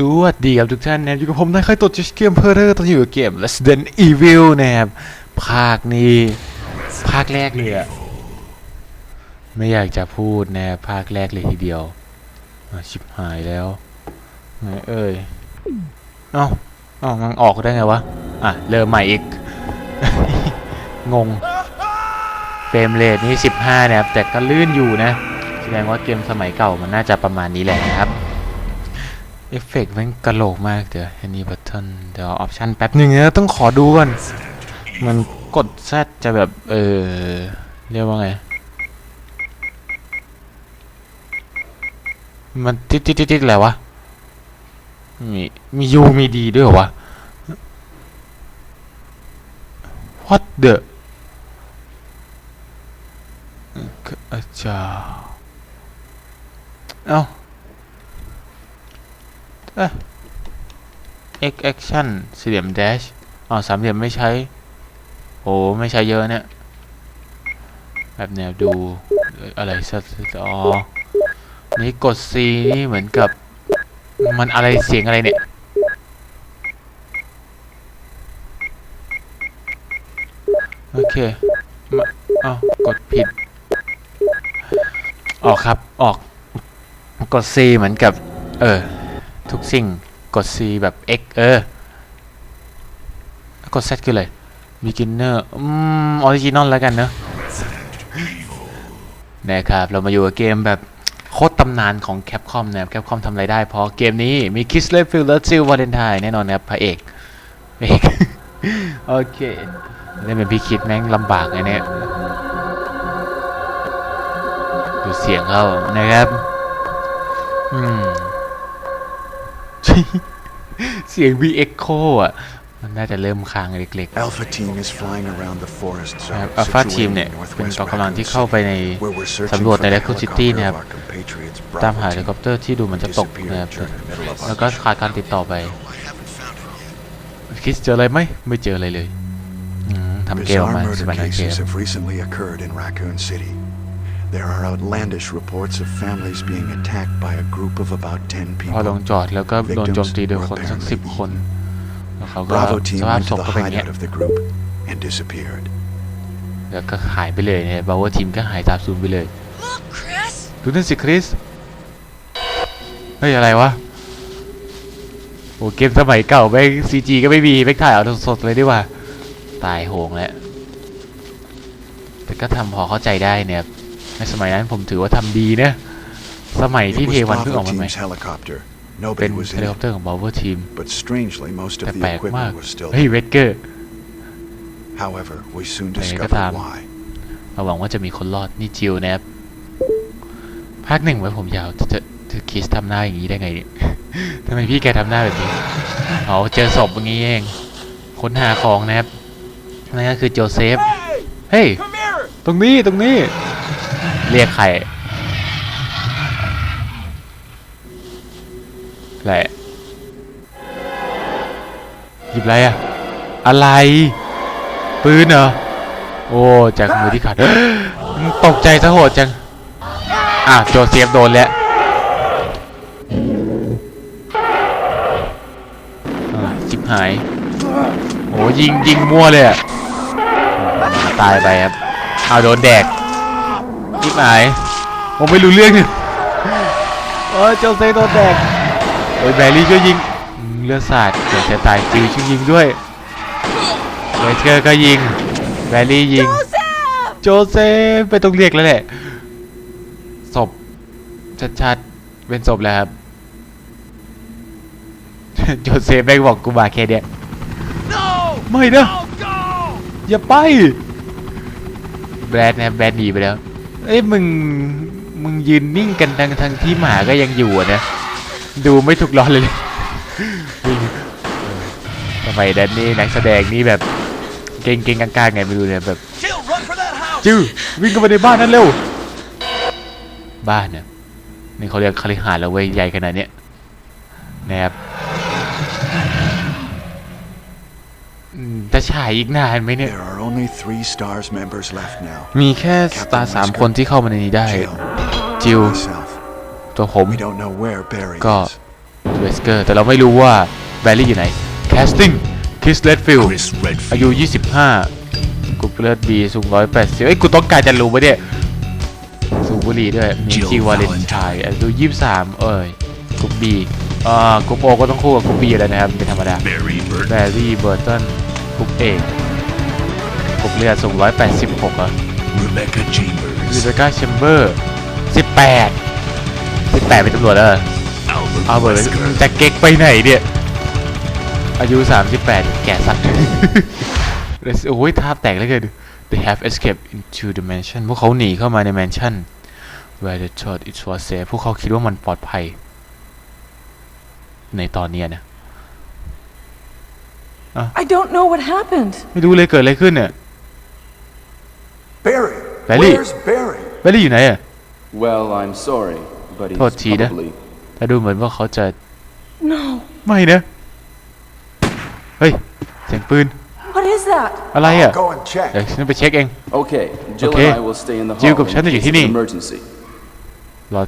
สวัสดีครับทุกท่านนะครับอยู่กับผมนายค่อยตดจิชเกมเพอร์เรอร์ตอนอยู่กับเกม Resident Evil นะครับ ภาคนี้าคแรกเลยอะไม่อยากจะพูดนะครับภาคแรกเลยทีเดียวชิบหายแล้วไงเอ้ยเอ้าเอ้ามันออกได้ไงวะ อะ เริ่มใหม่อีก งงเฟรมเรทนี่ 15 นะครับ แต่ก็ลื่นอยู่นะ แสดงว่าเกมสมัยเก่ามันน่าจะประมาณนี้แหละนะครับ เอฟเฟกต์มันกระโหลกมากเดี๋ยวอันนี้บัตเทิลเดี๋ยวออปชันแป๊บหนึ่งนะต้องขอดูก่อน มัน กดแซดจะแบบ เออ เรียกว่าไง มันติ๊ดติ๊ดติ๊ดติดอะไรวะ มี มียูมีดีด้วยเหรอวะ what the อาจารย์เอ้าเอ๊ะ X action สี่เหลี่ยม dash อ๋อสามเหลี่ยมไม่ใช้ อ้ไม่ใช้เยอะเนี่ย แบบแนวดูอะไรสักอ๋อนี่กด C นี่เหมือนกับ มันอะไรเสียงอะไรเนี่ยโอเคมาอ้าวกดผิด ออกครับออก กด C เหมือนกับ เออ ทุกสิ่งกด C แบบ X เออ กด Z คืออะไร beginner อืม original แล้วกันเนอะนะครับ เรามาอยู่กับเกมแบบโคตรตำนานของ Capcom นะครับ Capcom ทำอะไรได้เพราะเกมนี้มี Kiss l e f i l d และ Jill Valentine แน่นอนนะครับพระเอกเอกโอเคเล่นเป็นพี่คิดแม่งลำบากไงเนี่ยดูเสียงเขานะครับอืมเสียง V Echo อะ มันน่าจะเริ่มค้างเล็ก Alpha team is flying around the forest ๆ zone นะครับ Alpha Team เนี่ยเป็นกองกำลังที่เข้าไปในสำรวจใน Raccoon City นะครับตามหาเฮลิคอปเตอร์ที่ดูเหมันจะตกนะครับแล้วก็ขาดการติดต่อไป คิดเจออะไรไหมไม่เจออะไรเลยอืมทำเกมออกมา Bizarre ส murder บายเกม cases have recently occurred in Raccoon City. There are outlandish reports of families being attacked by a group of about 10พอลง people. จอดแล้วก็โดนโจมตีโดยคนสักสิบคน แล้วเขาก็ Bravo team สภาพ went ศ to พ the ก็เป็นอย่างเงี้ย hideout of the group and disappeared. แล้วก็หายไปเลยเนี่ยบาวเวอร์ทีมก็หายสาบสูญไปเลย Look, Chris! ดูนั่นสิคริส เฮ้ย อะไรวะ โอ้เกมสมัยเก่าแม่งซีจีก็ไม่มีแม่งถ่ายเอาสดๆเลยดีกว่า ตายโหงแล้ว แต่ก็ทำพอเข้าใจได้เนี่ย ในสมัยนั้นผมถือว่าทำดีนะ สมัย It ที่ was เพวันเพิ่งอ Bravo อกมาใหม่ team's helicopter. เป็น Nobody was เฮ in ลิคอป it, เตอร์ของบาวเวอร์ทีม but strangely most แต่ of แปล the กมาก equipment was still เฮ้ย there. เวทเกอร์ However, we soon แต่ยังไงก็ discovered ตาม why. เราหวังว่าจะมีคนรอดนี่จิวนะครับภาคหนึ่งไว้ผมยาวจะจะจะคิสทำหน้าอย่างนี้ได้ไงเนี่ยทำไมพี่แกทำหน้าแบบนี้เอาเจอศพอย่างนี้เอง ค้นหาของนะครับนั่นก็คือโจเซฟ เฮ้ย ตรงนี้ตรงนี้ เรียกใคร อะไรหยิบอะไรอะอะไร ปืนเหรอ โอ้จากมือที่ขาดมันตกใจซะโหดจัง อะโจเซฟโดนแล้วอะจิบหาย โอ้ยิงยิงมั่วเลยอะตายไปครับ เอาโดนแดกจิบหาย ผมไม่รู้เรื่องนี่โอ้โจเซฟโดนแดก อ้ยแบรี่ก็ยิงอืมเลือดสาดเกือบจะตายจิวชิยิงด้วยเวสเกอร์ก็ยิงแบรี่ยิง โจเซฟไปต้องเรียกแล้วแหละศพชัดๆเป็นศพแล้วครับโจเซฟแม่งบอกกูมาแค่เนี้ย No! ไม่นะ Oh, go! อย่าไป แบรดนะแบรดหนีไปแล้ว เอ้ยมึง มึงยืนนิ่งกันทั้งทั้งที่หมาก็ยังอยู่อะนะ ดูไม่ถูกร้อนเลยวิ่งเออสมัยนั้นนี่นักแสดงนี่แบบเก่งเก่งกลางๆไงไม่รู้เนี่ยแบบ Jill, run for that house! จิ้ววิ่งเข้าไปในบ้านนั้นเร็ว บ้านเนี่ยนี่เขาเรียกคาลิหาสน์แล้วเว้ยใหญ่ขนาดเนี้ยนะครับอืมจะฉายอีกนานไหมเนี่ย There are only three STARS members left now. มีแค่สตาร์สามคนที่เข้ามาในนี้ได้ Jill, จิว myself. ตัวผม We don't know where Barry ก็ is. เวสเกอร์แต่เราไม่รู้ว่าแบรรี่อยู่ไหนแคสติ้งคริสเลดฟิล Chris Redfield. อายุ 25กุ๊กเลือดบีสูง 180เอ้ยกูต้องการจะรู้ปะเนี่ยสูบบุหรี่ด้วยมี Jill จีวาเลนชายอายุ 23 เอ้ยกรุ๊ปบีอ่ากรุ๊ปโอก็ต้องคู่กับกรุ๊ปบีแล้วนะครับเป็นธรรมดา Barry แบ Burton. รี่เบอร์ตันกรุ๊ปเอกกรุ๊ปเลือดสูง 186อะ Rebecca วิ Chambers. เบก้าแชมเบอร์18 18เป็นตำรวจแล้วเหรอ Albert เอาเบิร์ Wesker. จะเก๊กไปไหนเนี่ย อายุ 38 แก่สัตว์โอ้ยท่าแตกแล้วเกิน They have escaped into the mansion พวกเขาหนีเข้ามาในแมนชั่น where they thought it was safe พวกเขาคิดว่ามันปลอดภัย ในตอนเนี้ยนะ I don't know what happened. ไม่รู้เลยเกิดอะไรขึ้นเนี่ย Barry! Barry. Where's Barry? แบลลี่อยู่ไหนอะ Well, I'm sorry, but he's โทษทีนะ probably แต่ดูเหมือนว่าเขาจะ No. ไม่นะ เฮ้ย เสียงปืน What is that? อะไรอะ Go and check. เดี๋ยวฉันไปเช็คเอง okay. Jill Okay. and I will stay in the Jill hall กับฉัน in จะอยู่ case ที่ of นี่ an emergency. รอ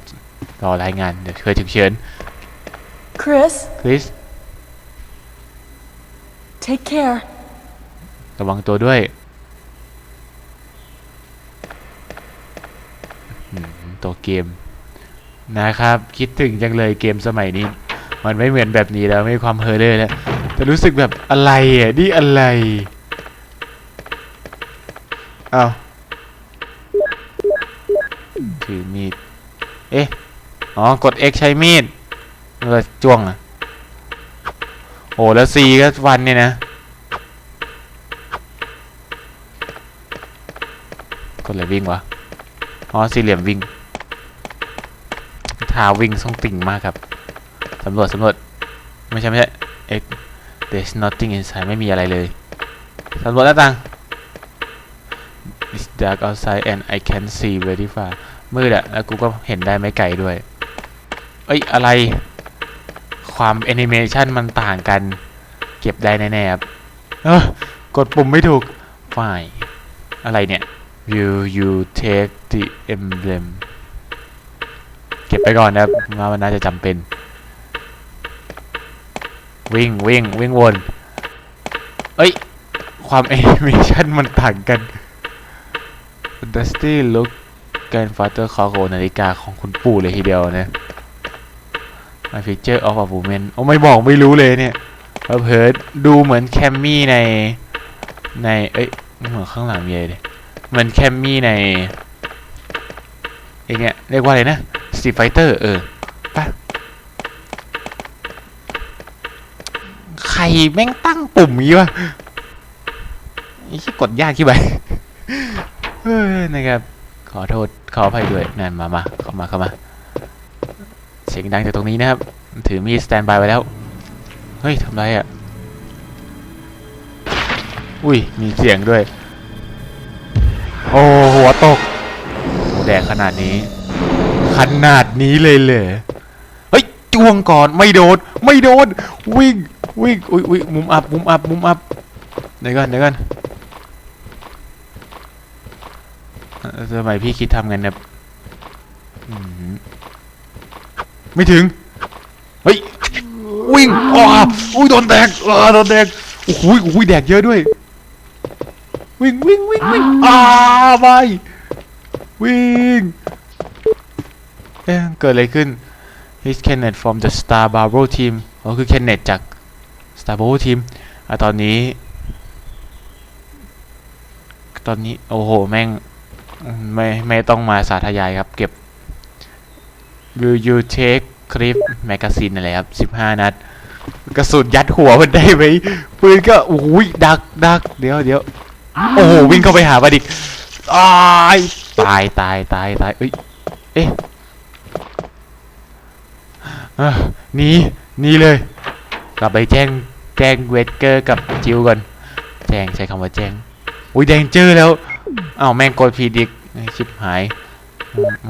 รอรายงาน เดี๋ยวเคยถึงเชิญ Chris, คริส take care. ระวังตัวด้วยอืมตัวเกม นะครับ คิดถึงจังเลยเกมสมัยนี้ มันไม่เหมือนแบบนี้แล้วไม่มีความเฮอร์เรอร์แล้วแต่รู้สึกแบบอะไรอะนี่อะไรเอาถือมีด เอ๊ะ อ๋อ กด X ใช้มีดเออจ้วงอะโอ้แล้ว C ก็ฟันเนี่ยนะ กดอะไรวิ่งวะ อ๋อ สี่เหลี่ยมวิ่ง ทาวิ่งทรงติ่งมากครับสำรวจสำรวจไม่ใช่ไม่ใช่ X there's nothing inside ไม่มีอะไรเลยสำรวจหน้าต่าง it's dark outside and I can see very far มืดอะแล้วกูก็เห็นได้ไม่ไกลด้วย เอ้ย อะไร ความแอนิเมชันมันต่างกัน เก็บได้แน่ๆครับเออกดปุ่มไม่ถูกฝ่ายอะไรเนี่ย you you take the emblem เก็บไปก่อนนะครับว่ามันน่าจะจำเป็น วิ่งวิ่งวิ่งวน เอ้ย ความแอนิเมชันมันต่างกัน Dusty look การฟาเตอร์คอโกนาฬิกาของคุณปู่เลยทีเดียวนะ My picture of a woman โอ้ไม่บอกไม่รู้เลยเนี่ยเผลอๆดูเหมือนแคมมี่ในในเอ้ยเหมือนข้างหลังมีอะไรเลยเหมือนแคมมี่ในไอเนี่ยเรียกว่าอะไรนะ Street Fighter เออปะใครแม่งตั้งปุ่มงี้วะไอ้ที่กดยากที่ไปเฮ้ยนะครับ ขอโทษ ขออภัยด้วยนั่นมามาเข้ามาเข้ามา เสียงดังจากตรงนี้นะครับ ถือมีดสแตนบายไว้แล้ว เฮ้ยทำไรอะ อุ้ย มีเสียงด้วย โอ้ หัวตกโอ้แดงขนาดนี้ ขนาดนี้เลยเหรอเฮ้ยจ้วงก่อนไม่โดนไม่โดนวิ่งวิ่งอุ้ยอุ้ยมุมอับมุมอับมุมอับเดี๋ยวก่อนเดี๋ยวก่อนเอ่อทำไมพี่คิดทำกันเนี่ยไม่ถึง เฮ้ย วิ่งอ้าอุ้ยโดนแดกอ้าโดนแดกโอ้โหโอ้โหแดกเยอะด้วย วิ่งวิ่งวิ่งวิ่งอ้าไปวิ่ง อ๊ะเกิดอะไรขึ้น He's Kenneth from the Star Bravo Team อ๋อคือ Kenneth จาก Star Bravo Team อะตอนนี้ ตอนนี้ โอ้โห แม่ง ไม่ ไม่ต้องมาสาธยายครับ เก็บ Will you take clip magazine อะไรครับ 15 นัด กระสุนยัดหัวมันได้ไหมปืนก็โอ้ยดักดักเดี๋ยวเดี๋ยวโอ้โห วิ่งเข้าไปหามันอีกตายตายตายตายตายเอ้ยเอ๊ะ หนีหนีเลยกลับไปแจ้งแจ้งเวทเกอร์กับจิวก่อน แจ้งใช้คำว่าแจ้ง อุ้ยแดงเจอแล้วอ้าวแม่งกดผิดอีกชิบหาย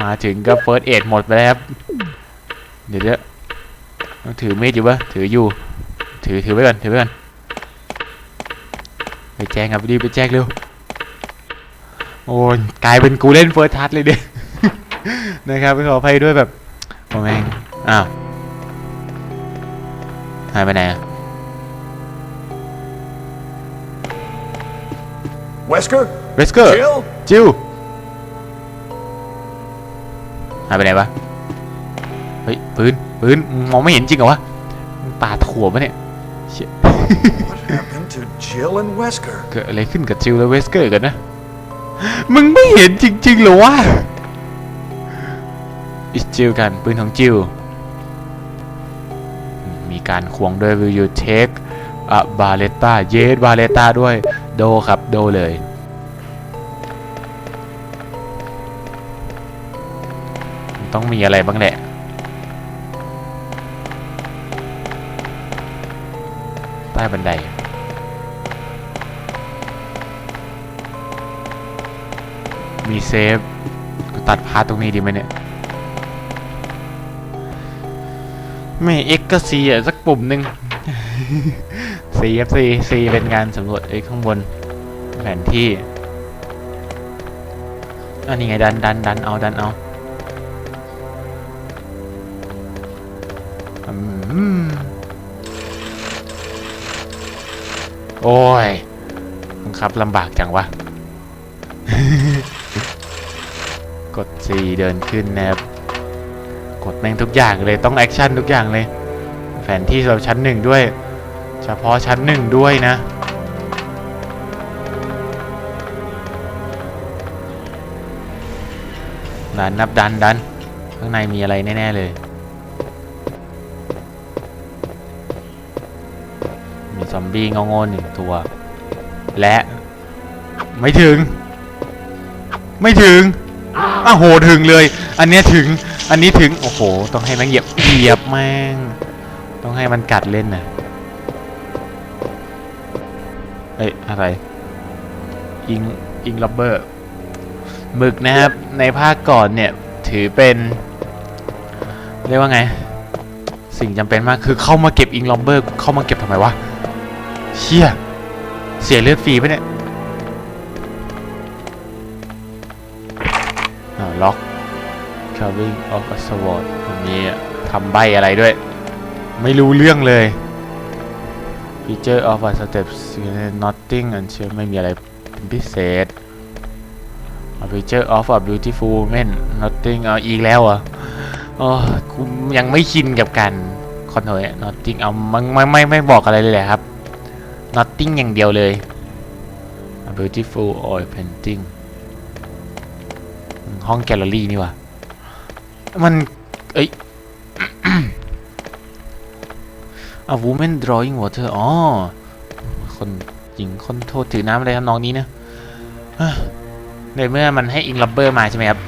มาถึงก็เฟิร์สเอดหมดไปแล้วครับ เดี๋ยวเดี๋ยวถือมีดอยู่ปะถืออยู่ ถือถือไว้ก่อนถือไว้ก่อนไปแจ้งครับรีบไปแจ้งเร็วโอ้ยกลายเป็นกูเล่นเฟิร์สทัชเลยเด็นะครับขออภัยด้วยแบบโอ้แม่งอ้าว หายไปไหนอะ Wesker? เวสเกอร์ Jill? จิวหายไปไหนวะ เฮ้ยปืนปืนมองไม่เห็นจริงเหรอวะมึงปาถั่วปะเนี่ยเชี่ย What happened to Jill and Wesker? เกิดอะไรขึ้นกับจิวและเวสเกอร์กันนะ มึงไม่เห็นจริงๆเหรอวะอิจิวกันปืนของจิว มีการควงด้วยวิวเทคอะบาเลต้าเยสบาเลต้าด้วยโดครับโดเลยต้องมีอะไรบ้างแหละใต้บันได มีเซฟตัดพาร์ทตรงนี้ดีไหมเนี่ย ไม่เอ็กก็ซีอะสักปุ่มหนึ่งซีครับซีซีเป็นงานสำรวจเอ้ยข้างบน แผนที่อันนี้ไงดันดันดันเอาดันเอาอืมโอ้ยบังคับลำบากจังวะ กด C เดินขึ้นนะครับกด แม่งทุกอย่างเลยต้องแอคชั่นทุกอย่างเลย แผนที่สำหรับชั้นหนึ่งด้วย เฉพาะชั้นหนึ่งด้วยนะ ดันนับดันดัน ข้างในมีอะไรแน่ ๆ เลย มีซอมบี้งงๆหนึ่งตัว และไม่ถึง ไม่ถึงอ้าโหถึงเลย อันเนี้ยถึง อันนี้ถึง โอ้โห ต้องให้มันเหยียบ เหยียบแม่ง ต้องให้มันกัดเล่นนะเอ้ย อะไร อิง อิงลับเบอร์หมึกนะครับ ในภาคก่อนเนี่ย ถือเป็น เรียกว่าไง สิ่งจำเป็นมาก คือเข้ามาเก็บอิงลับเบอร์ เข้ามาเก็บทำไมวะ เชี่ย เสียเลือดฟรีไปเนี่ย carving of a sword อันนี้ทำใบอะไรด้วย ไม่รู้เรื่องเลย feature of a step nothing until ไม่มีอะไรเป็นพิเศษ a feature of a beautiful woman nothing เอาอีกแล้วอะอ๋อกูยังไม่ชินกับการคอนโทรล nothing เอาไม่ไม่ไม่ไม่บอกอะไรเลยแหละครับ nothing อย่างเดียวเลย a beautiful oil painting ห้องแกลเลอรี่นี่ว่ะ มัน เอ้ย A woman drawing water อ๋อ คนหญิงคนโทษถือน้ำอะไรทำนองนี้นะเฮ้ยในเมื่อมันให้อิงลับเบอร์มาใช่ไหมครับ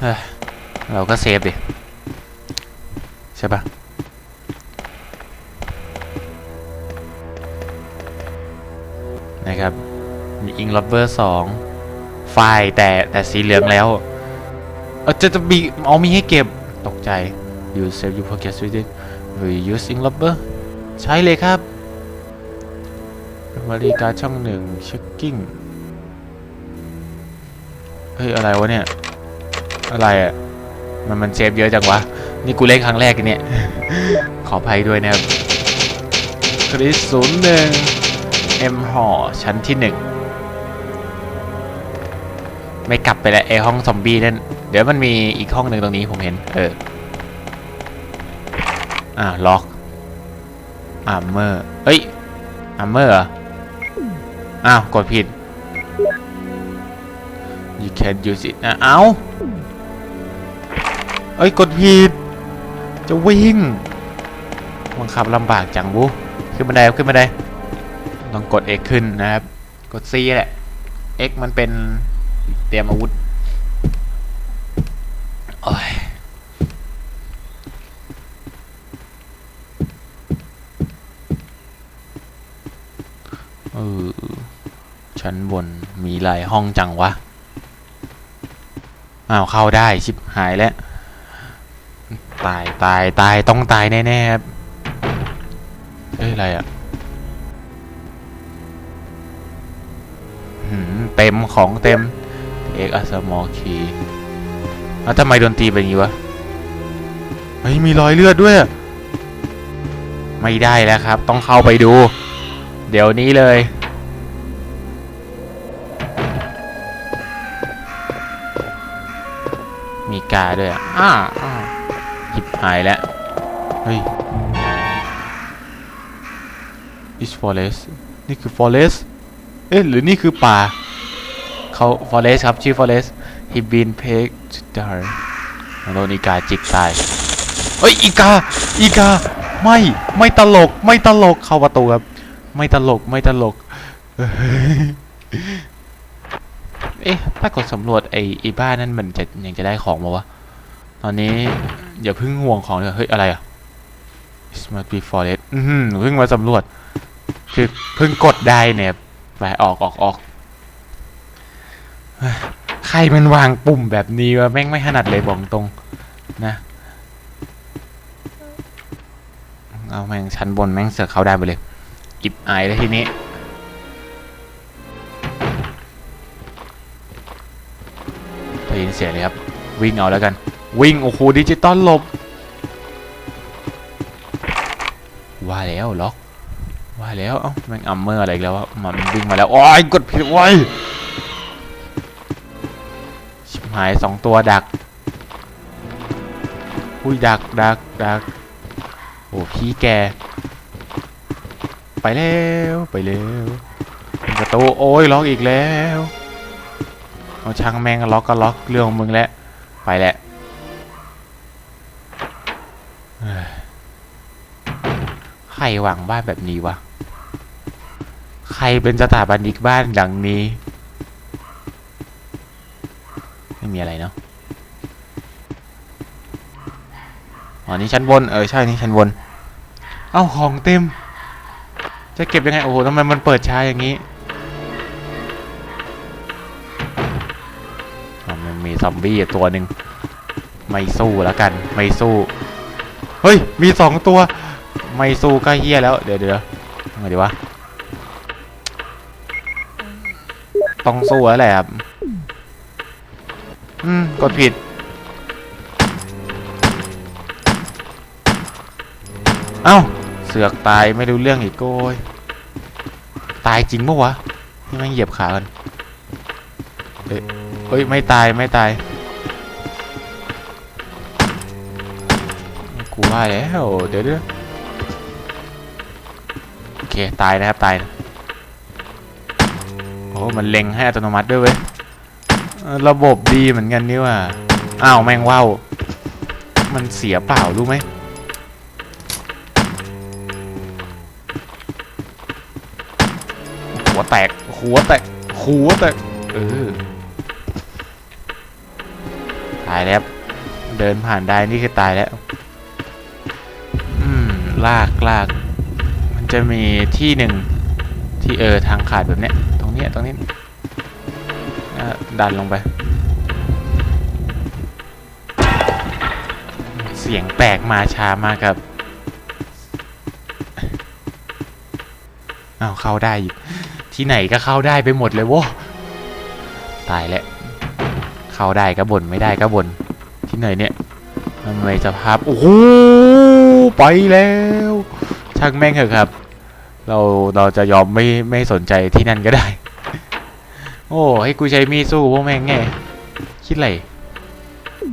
เฮ้ยเราก็เซฟดิ ใช่ปะนะครับ มีอิงลับเบอร์สองไฟล์แต่แต่สีเหลืองแล้ว เออจะจะมีเอามีให้เก็บตกใจ you save you forget with it we using rubber ใช้เลยครับบริการช่องหนึ่ง checking เฮ้ย อะไรวะเนี่ย อะไรอะ มันมันเซฟเยอะจังวะ นี่กูเล่นครั้งแรกกันเนี่ย ขออภัยด้วยนะครับ คริสศูนย์หนึ่ง M ห่อชั้นที่หนึ่ง ไม่กลับไปแล้วไอห้องซอมบี้นั่นเดี๋ยวมันมีอีกห้องหนึ่งตรงนี้ผมเห็น เอออ่าล็อกอาร์เมอร์เอ้ยอาร์เมอร์เหรออ้าวกดผิด you can use it อะเอาเอ้ยกดผิด จะวิ่งบังคับลำบากจังบูขึ้นบันไดครับขึ้นบันไดต้องกด X ขึ้นนะครับ กด C แหละ X มันเป็น เตรียมอาวุธโอ้ยเออชั้นบนมีหลายห้องจังวะ อ้าว เข้าได้ชิบหายแล้ว ตายตายตายต้องตายแน่ๆครับเอ้ย อะไรอะ่ะเต็มของเต็ม เอกอัสมอคีแล้วทำไมดนตรีเป็นอย่างนี้วะ เฮ้ย มีรอยเลือดด้วยอะไม่ได้แล้วครับ ต้องเข้าไปดู เดี๋ยวนี้เลย มีกาด้วยอะอ่าอ่าหยิบหายแล้ว เฮ้ย is forest นี่คือ forest เอ๊ะหรือนี่คือป่า เขา forest ครับ ชื่อ forest he been pegged to die โดนอีกาจิกตายเฮ้ยอีกาอีกาไม่ไม่ตลกไม่ตลกเข้าประตูครับ ไม่ตลกไม่ตลกเฮ้ยเอ๊ะถ้ากดสำรวจไอ้ไอ้บ้านนั่นมันจะยังจะได้ของมาวะ ตอนนี้อย่าเพิ่งห่วงของเลยเฮ้ยอะไรอะ It must be forest อือหือเพิ่งมาสำรวจ คือเพิ่งกดได้เนี่ยไปออกออกออก ใครมันวางปุ่มแบบนี้วะแม่งไม่ถนัดเลยบอกตรงนะ เอาแม่งชั้นบนแม่งเสือกเขาได้ไปเลยอิบอายแล้วทีนี้ได้ยินเสียงเลยครับ วิ่งเอาแล้วกัน วิ่ง โอ้โหดิจิตอลหลบ ว่าแล้วล็อก ว่าแล้ว เอ้าแม่งอัมเมอร์อะไรแล้ววะมันวิ่งมาแล้ว โอ้ยกดผิดไว้ หายสองตัวดักอุ้ยดักดักดักโอ้พี่แก ไปแล้วไปแล้วประตูโอ้ยล็อกอีกแล้วเอาช่างแม่งล็อกก็ล็อกเรื่องของมึงแหละไปแหละเฮ้ยใครวางบ้านแบบนี้วะ ใครเป็นสถาปนิกบ้านหลังนี้ ไม่มีอะไรเนาะอ๋อนี่ชั้นบน เออ ใช่นี่ชั้นบน เอ้า ของเต็ม จะเก็บยังไง โอ้โหทำไมมันเปิดช้าอย่างนี้มันมีซอมบี้ตัวหนึ่งไม่สู้แล้วกัน ไม่สู้ เฮ้ย มีสองตัว ไม่สู้ก็เฮี้ยแล้ว เดี๋ยวเดี๋ยวทำไงดีวะ ต้องสู้แล้วแหละครับ อืม กดผิด เอ้า เสือกตายไม่รู้เรื่องอีกโก้ยตายจริงปะวะนี่แม่งเหยียบขากันเอ้ยเฮ้ย ไม่ตายไม่ตาย กูว่าแล้วเดี๋ยวเดี๋ยวโอเค ตายนะครับ ตายนะโอ้มันเล็งให้อัตโนมัติด้วยเว้ย ระบบดีเหมือนกันนี่ว่าอ้าวแมงว่าวมันเสียเปล่ารู้ไหมหัวแตกหัวแตกหัวแตกเออตายแล้วเดินผ่านได้นี่คือตายแล้วอืมลากลากมันจะมีที่หนึ่งที่เออทางขาดแบบเนี้ยตรงเนี้ยตรงนี้ ดันลงไป เสียงแปลกมาช้ามากครับเอาเข้าได้อยู่ที่ไหนก็เข้าได้ไปหมดเลยโว้ตายแล้วเข้าได้ก็บ่นไม่ได้ก็บ่นที่ไหนเนี่ยทำไมสภาพโอ้โหไปแล้วช่างแม่งเถอะครับ เราเราจะยอมไม่ไม่สนใจที่นั่นก็ได้ โอ้ให้กูใช้มีดสู้พวกแม่งไงคิดไร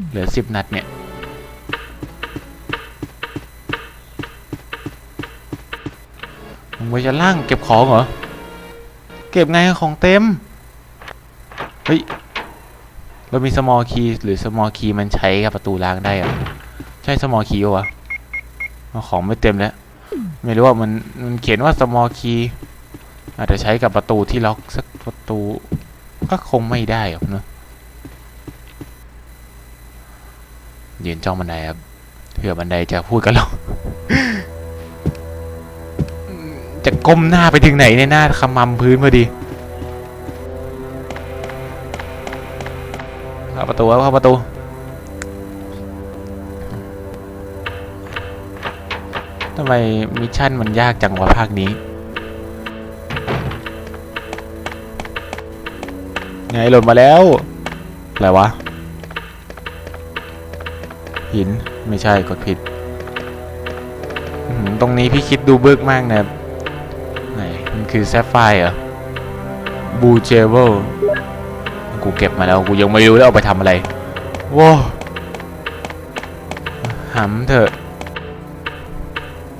เหลือสิบนัดเนี่ยมึงไปชั้นล่างเก็บของเหรอ เก็บไงของเต็ม เฮ้ย เรามี small key หรือ small key มันใช้กับประตูล้างได้เหรอะใช่ small key ปะวะของไม่เต็มแล้ว ไม่รู้ว่ามันมันเขียนว่า small key อาจจะใช้กับประตูที่ล็อกสัก ประตู ก็คงไม่ได้ครับเนาะยืนจ้องบันไดครับเผื่อบันไดจะพูดกับเราจะก้มหน้าไปถึงไหนในหน้าขมำพื้นพอดีเข้าประตูเข้าประตูทำไมมิชชั่นมันยากจังวะภาคนี้ ไงหล่นมาแล้ว อะไรวะ หิน ไม่ใช่กดผิดหือตรงนี้พี่คิดดูเบิกมากนะไหนมันคือแซฟไฟร์เหรอบูเจเวลกูเก็บมาแล้ว กูยังไม่รู้แล้วเอาไปทำอะไรว้าหำเถอะ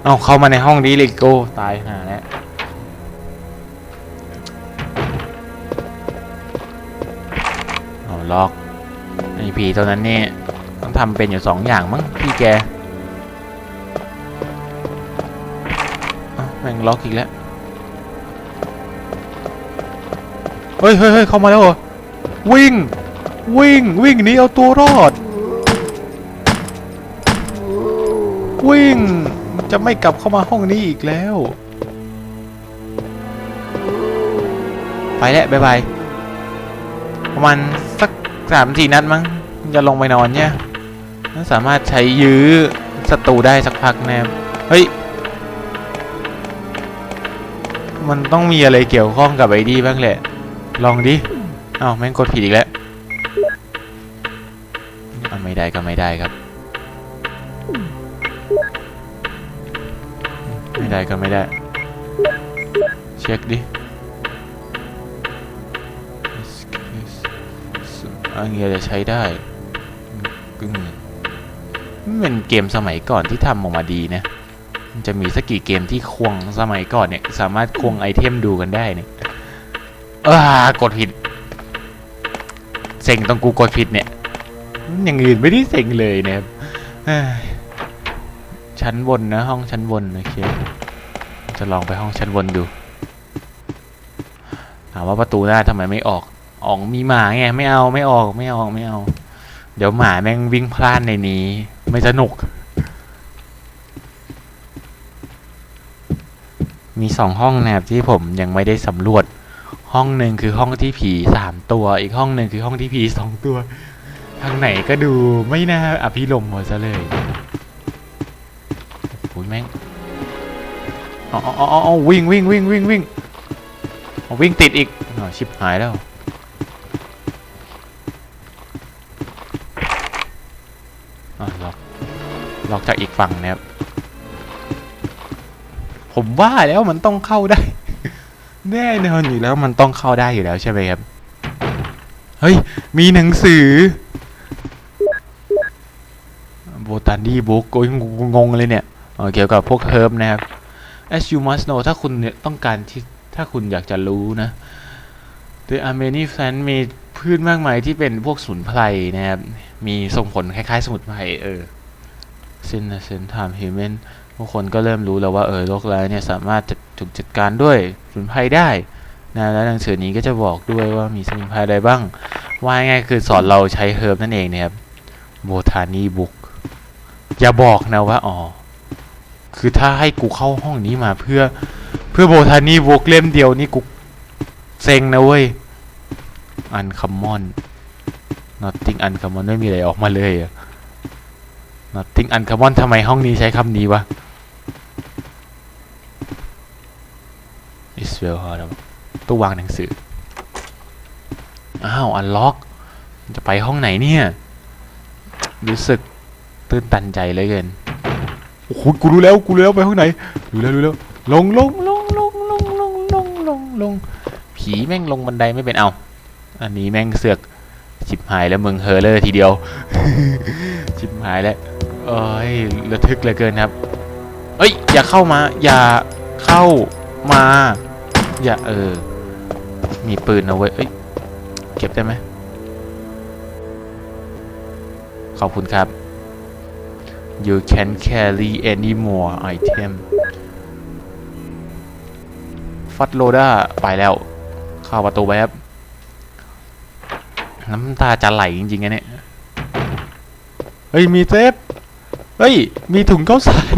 เอาเข้ามาในห้องนี้เลยโก้ตายหาแล้ว อาล็อกไอ้ผีตัวนั้นนี่ต้องทำเป็นอยู่สองอย่างมั้งพี่แกแม่งล็อกอีกแล้ว เฮ้ยเฮ้ยเข้ามาแล้วเหรอ วิ่ง วิ่ง วิ่งหนีเอาตัวรอด วิ่ง จะไม่กลับเข้ามาห้องนี้อีกแล้ว ไปแล้วบายบาย ประมาณสัก สามสี่นัดมั้งจะลงไปนอนเนี่ยน่าสามารถใช้ยื้อศัตรูได้สักพักแน่เฮ้ย มันต้องมีอะไรเกี่ยวข้องกับไอ้ดีบ้างแหละ ลองดิอ้าวแม่งกดผิดอีกแล้วไม่ได้ก็ไม่ได้ครับ ไม่ได้ก็ไม่ได้ เช็คดิ อันนี้จะใช้ได้อืมมันเป็นเกมสมัยก่อนที่ทำออกมาดีนะมันจะมีสักกี่เกมที่ควงสมัยก่อนเนี่ย สามารถควงไอเทมดูกันได้เนี่ยอ่ากดผิด เซ็งตรงกูกดผิดเนี่ยอย่างอื่นไม่ได้เซ็งเลยนะครับเอ้ยชั้นบนนะ ห้องชั้นบนโอเคจะลองไปห้องชั้นบนดูถามว่าประตูหน้าทำไมไม่ออก ออกมีหมาไงไม่เอาไม่ออกไม่ออกไม่เอา เดี๋ยวหมาแม่งวิ่งพลาดในนี้ ไม่สนุก มีสองห้องนะครับที่ผมยังไม่ได้สำรวจ ห้องหนึ่งคือห้องที่ผีสามตัว อีกห้องหนึ่งคือห้องที่ผีสองตัว ทางไหนก็ดูไม่น่าอภิรมหมดซะเลยโอ้ยแม่งอ๋ออ๋ออ๋อวิ่งวิ่งวิ่งวิ่งวิ่งวิ่งติดอีกอ๋อชิบหายแล้วอะ ล็อกล็อกจากอีกฝั่งนะครับ ผมว่าแล้วมันต้องเข้าได้ แน่นอนอยู่แล้วมันต้องเข้าได้อยู่แล้วใช่ไหมครับ เฮ้ย มีหนังสือโบตันดี้บุ๊กโอ้ยงงงเลยเนี่ยเเกี่ยวกับพวกเฮิร์บนะครับ as you must know ถ้าคุณเนี่ยต้องการที่ถ้าคุณอยากจะรู้นะ there are many plants มีพืชมากมายที่เป็นพวกสุนไพรนะครับ มีส่งผลคล้ายๆ สมุนไพรเออ sin a sin time human ทุกคนก็เริ่มรู้แล้วว่าเออโรคร้ายเนี่ยสามารถจะถูกจัดการด้วยสมุนไพรได้นะแล้วหนังสือนี้ก็จะบอกด้วยว่ามีสมุนไพรอะไรบ้าง ว่าง่ายคือสอนเราใช้เฮิร์บนั่นเองนะครับโบทานีบุกอย่าบอกนะว่าอ๋อคือถ้าให้กูเข้าห้องนี้มาเพื่อเพื่อโบทานีบุกเล่มเดียวนี่กูเซ็งนะเว้ยอันคัมมอน nothing uncommon ไม่มีอะไรออกมาเลยอะ nothing uncommon ทำไมห้องนี้ใช้คำนี้วะ is well hard ตู้วางหนังสือ อ้าว อันล็อก จะไปห้องไหนเนี่ย รู้สึกตื้นตันใจเลยเกินโอ้โหกูรู้แล้วกูรู้แล้วไปห้องไหนรู้แล้วรู้แล้วลงลงลงลงลงลงลงลงลงผีแม่งลงบันไดไม่เป็นเอา อันนี้แม่งเสือก ชิบหายแล้วมึงเฮอเลอร์ทีเดียว ชิบหายแล้วเอ้ยระทึกเหลือเกินครับ เอ้ย อย่าเข้ามา อย่าเข้ามา อย่าเออ มีปืนเอาไว้ เอ้ย เก็บได้ไหม ขอบคุณครับ you can carry any more item ฟัดโลด้าไปแล้ว เข้าประตูไปครับ น้ำตาจะไหลจริงๆนะเนี่ย เฮ้ย มีเซฟ เฮ้ย มีถุงข้าวสาร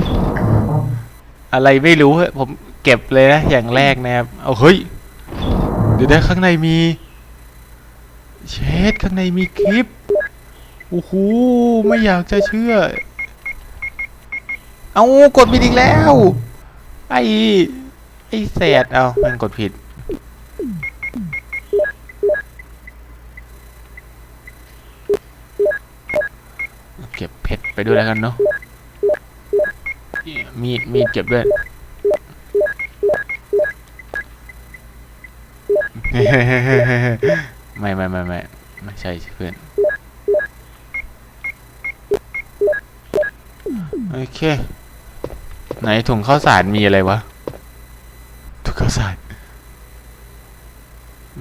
อะไรไม่รู้เฮ้ยผมเก็บเลยนะ อย่างแรกนะครับ เอาเฮ้ย เดี๋ยวได้ข้างในมี เชดข้างในมีคลิป โอ้โห ไม่อยากจะเชื่อ เอากดผิดอีกแล้ว ไอ้ ไอ้แสดเอามันกดผิด เก็บเพชร ไปด้วยแล้วกันเนาะมีดมีดเก็บด้วยไม่ไม่ไม่ไม่ไม่ใช่เพื่อนโอเค ไหนถุงข้าวสารมีอะไรวะถุงข้าวสาร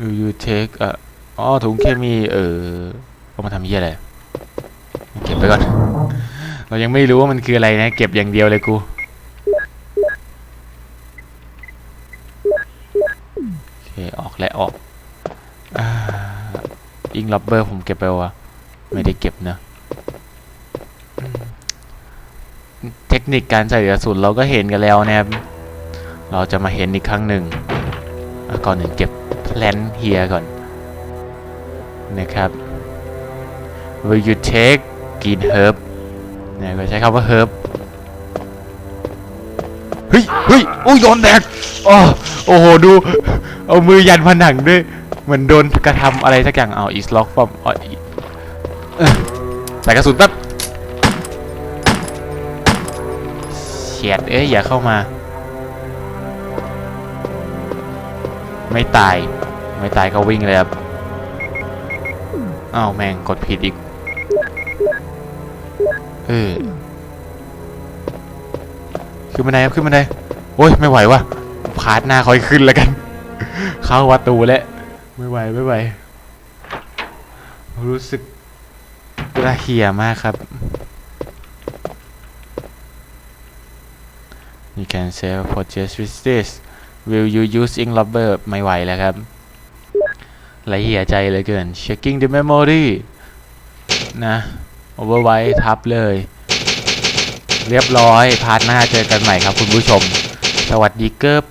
you you take อะอ๋อถุงเคมีเออเอามาทำเยี่ยอะไร เก็บไปก่อน เรายังไม่รู้ว่ามันคืออะไรนะ เก็บอย่างเดียวเลยกู โอเค ออกและออกอ่าอิงล็อบเบอร์ผมเก็บไปวะ ไม่ได้เก็บนะ เทคนิคการใส่กระสุนเราก็เห็นกันแล้วนะครับ เราจะมาเห็นอีกครั้งหนึ่ง ก่อนอื่นเก็บแพลนเฮียก่อนนะครับ will you take green herb เนี่ยก็ใช้คำว่า herb เฮ้ยเฮ้ยโอ้ยโดนแดกอ๋อโอ้โหดู เอามือยันผนังด้วย เหมือนโดนกระทำอะไรสักอย่างเอา is lock from อ๋ออีเอ้อใส่กระสุนแป๊บเฉียดเอ้ยอย่าเข้ามา ไม่ตาย ไม่ตายก็วิ่งเลยครับอ้าวแม่งกดผิดอีก เออขึ้นบันไดครับขึ้นบันไดโอ้ยไม่ไหววะพาร์ทหน้าคอยขึ้นแล้วกัน เข้าประตูแล้วไม่ไหวไม่ไหว รู้สึกกระเหียมากครับ You can save a purchase with this Will you use ink rubber ไม่ไหวแล้วครับละเหียใจเลยเกิน Checking the memory นะ โอเวอร์ไว้ทับเลย เรียบร้อย พาร์ทหน้าเจอกันใหม่ครับคุณผู้ชม สวัสดีเกิบ